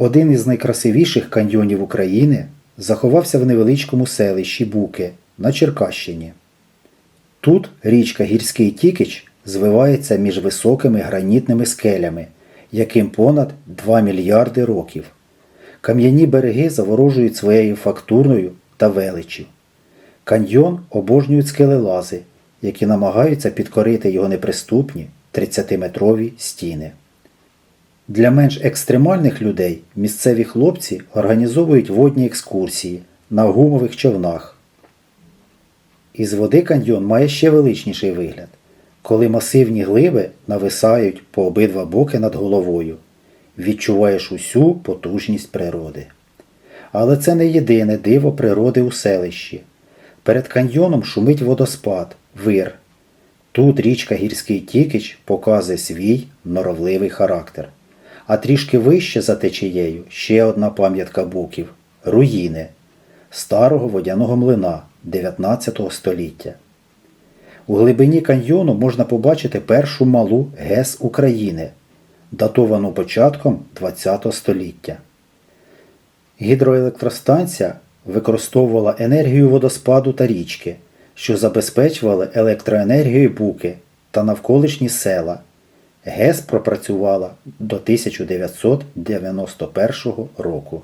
Один із найкрасивіших каньйонів України заховався в невеличкому селищі Буки на Черкащині. Тут річка Гірський Тікич звивається між високими гранітними скелями, яким понад 2 мільярди років. Кам'яні береги заворожують своєю фактурною та величчю. Каньйон обожнюють скелелази, які намагаються підкорити його неприступні 30-метрові стіни. Для менш екстремальних людей місцеві хлопці організовують водні екскурсії на гумових човнах. Із води каньйон має ще величніший вигляд, коли масивні глиби нависають по обидва боки над головою. Відчуваєш усю потужність природи. Але це не єдине диво природи у селищі. Перед каньйоном шумить водоспад, вир. Тут річка Гірський Тікич показує свій норовливий характер. А трішки вище за течією ще одна пам'ятка буків руїни старого водяного млина 19 століття. У глибині каньйону можна побачити першу малу ГЕС України, датовану початком ХХ століття. Гідроелектростанція використовувала енергію водоспаду та річки, що забезпечували електроенергією буки та навколишні села. ГЕС пропрацювала до 1991 року.